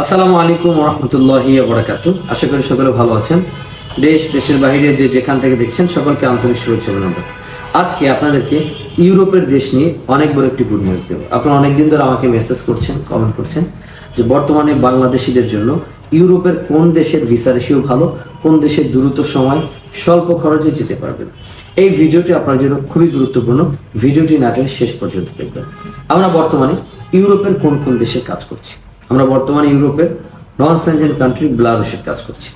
আসসালামু আলাইকুম রহমতুল্লাহি বরাকাতু আশা করি সকলে ভালো আছেন। দেশ, দেশের বাইরে যে যেখান থেকে দেখছেন, সকলকে আন্তরিক শুভেচ্ছা অভিনন্দন। আজকে আপনাদেরকে ইউরোপের দেশ নিয়ে অনেক বড় একটি গুড নিউজ দেবো। আপনারা অনেকদিন ধরে আমাকে মেসেজ করছেন কমেন্ট করছেন যে বর্তমানে বাংলাদেশিদের জন্য ইউরোপের কোন দেশের ভিসা রেশিও ভালো, কোন দেশের দ্রুত সময় স্বল্প খরচে যেতে পারবেন। এই ভিডিওটি আপনার জন্য খুবই গুরুত্বপূর্ণ। ভিডিওটি না শেষ পর্যন্ত দেখবেন। আমরা বর্তমানে ইউরোপের কোন কোন দেশে কাজ করছি? আমরা বর্তমানে ইউরোপের নন সেনজেন কান্ট্রি বেলারুশের কাজ করছি।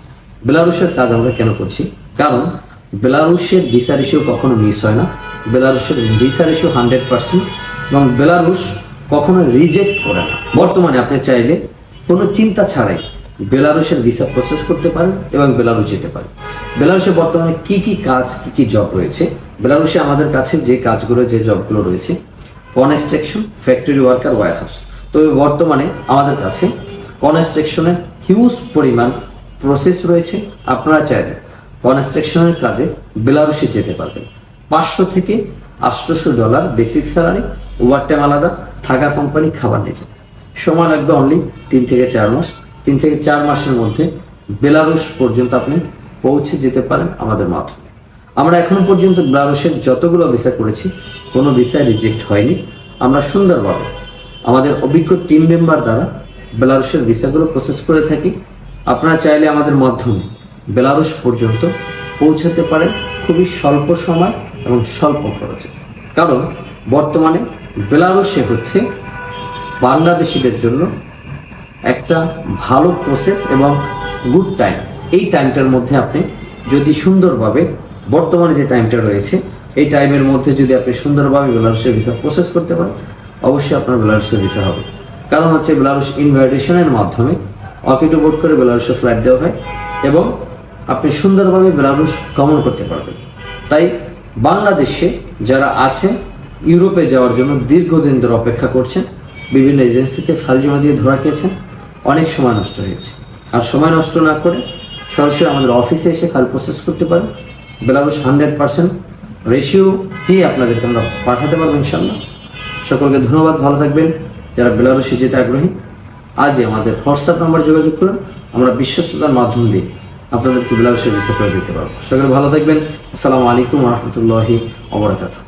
বেলারুশের কাজ আমরা কেন করছি? কারণ বেলারুশের ভিসা রেশিও কখনো মিস হয় না। বেলারুশের ভিসা রেশিও হান্ড্রেড পার্সেন্ট এবং বেলারুশ কখনো রিজেক্ট করে না। বর্তমানে আপনি চাইলে কোনো চিন্তা ছাড়াই বেলারুশের ভিসা প্রসেস করতে পারেন এবং বেলারুশ যেতে পারেন। বেলারুশে বর্তমানে কি কি কাজ, কি কি জব রয়েছে? বেলারুশে আমাদের কাছে যে কাজগুলো, যে জবগুলো রয়েছে কনস্ট্রাকশন ফ্যাক্টরি ওয়ার্কার ওয়ারহাউস তবে বর্তমানে আমাদের কাছে কনস্ট্রাকশনের হিউজ পরিমাণ প্রসেস রয়েছে, আপনারা চাইলে কনস্ট্রাকশনের কাজে বেলারুশে যেতে পারবেন। পাঁচশো থেকে আটশোশো dollar basic salary over time আলাদা, থাকা কোম্পানি খাবার নিজে সময় লাগবে অনলি তিন থেকে চার মাস। তিন থেকে চার মাসের মধ্যে বেলারুশ পর্যন্ত আপনি পৌঁছে যেতে পারেন আমাদের মাধ্যমে। আমরা এখনও পর্যন্ত বেলারুশের যতগুলো ভিসা করেছি, কোনো ভিসা রিজেক্ট হয়নি। আমরা সুন্দরভাবে আমাদের অভিজ্ঞ টিম মেম্বার দ্বারা বেলারুশের ভিসাগুলো প্রসেস করে থাকি। আপনারা চাইলে আমাদের মাধ্যমে বেলারুশ পর্যন্ত পৌঁছাতে পারেন খুবই স্বল্প সময় এবং স্বল্প খরচে। কারণ বর্তমানে বেলারুশে হচ্ছে বাংলাদেশিদের জন্য একটা ভালো প্রসেস এবং গুড টাইম এই টাইমটার মধ্যে আপনি যদি সুন্দরভাবে, বর্তমানে যে টাইমটা রয়েছে, এই টাইমের মধ্যে যদি আপনি সুন্দরভাবে বেলারুসের ভিসা প্রসেস করতে পারেন অবশ্যই আপনার বেলারুসের ভিসা হবে। কারণ হচ্ছে বেলারুস ইনভাইটেশনের মাধ্যমে অকিটো বোর্ড করে বেলারুসে ফ্লাইট দেওয়া হয় এবং আপনি সুন্দরভাবে বেলারুস গমন করতে পারবেন। তাই বাংলাদেশে যারা আছেন, ইউরোপে যাওয়ার জন্য দীর্ঘদিন ধরে অপেক্ষা করছেন, বিভিন্ন এজেন্সিতে ফাইল জমা দিয়ে ধরা খেয়েছেন, অনেক সময় নষ্ট হয়েছে। আর সময় নষ্ট না করে সরাসরি আমাদের অফিসে এসে ফাইল প্রসেস করতে পারেন। বেলারুস হান্ড্রেড পার্সেন্ট রেশিও দিয়ে আপনাদেরকে আমরা পাঠাতে পারব ইনশাল্লাহ সকলকে ধন্যবাদ, ভালো থাকবেন। যারা বেলারুশে যেতে আগ্রহী, আজই আমাদের হোয়াটসঅ্যাপ নাম্বার যোগাযোগ করুন। আমরা বিশ্বস্ততার মাধ্যম দিয়ে আপনাদেরকে বেলারুশে ভিসা করে দিতে পারব। সকলে ভালো থাকবেন। আসসালামু আলাইকুম রহমতুল্লাহি অবরাকাতু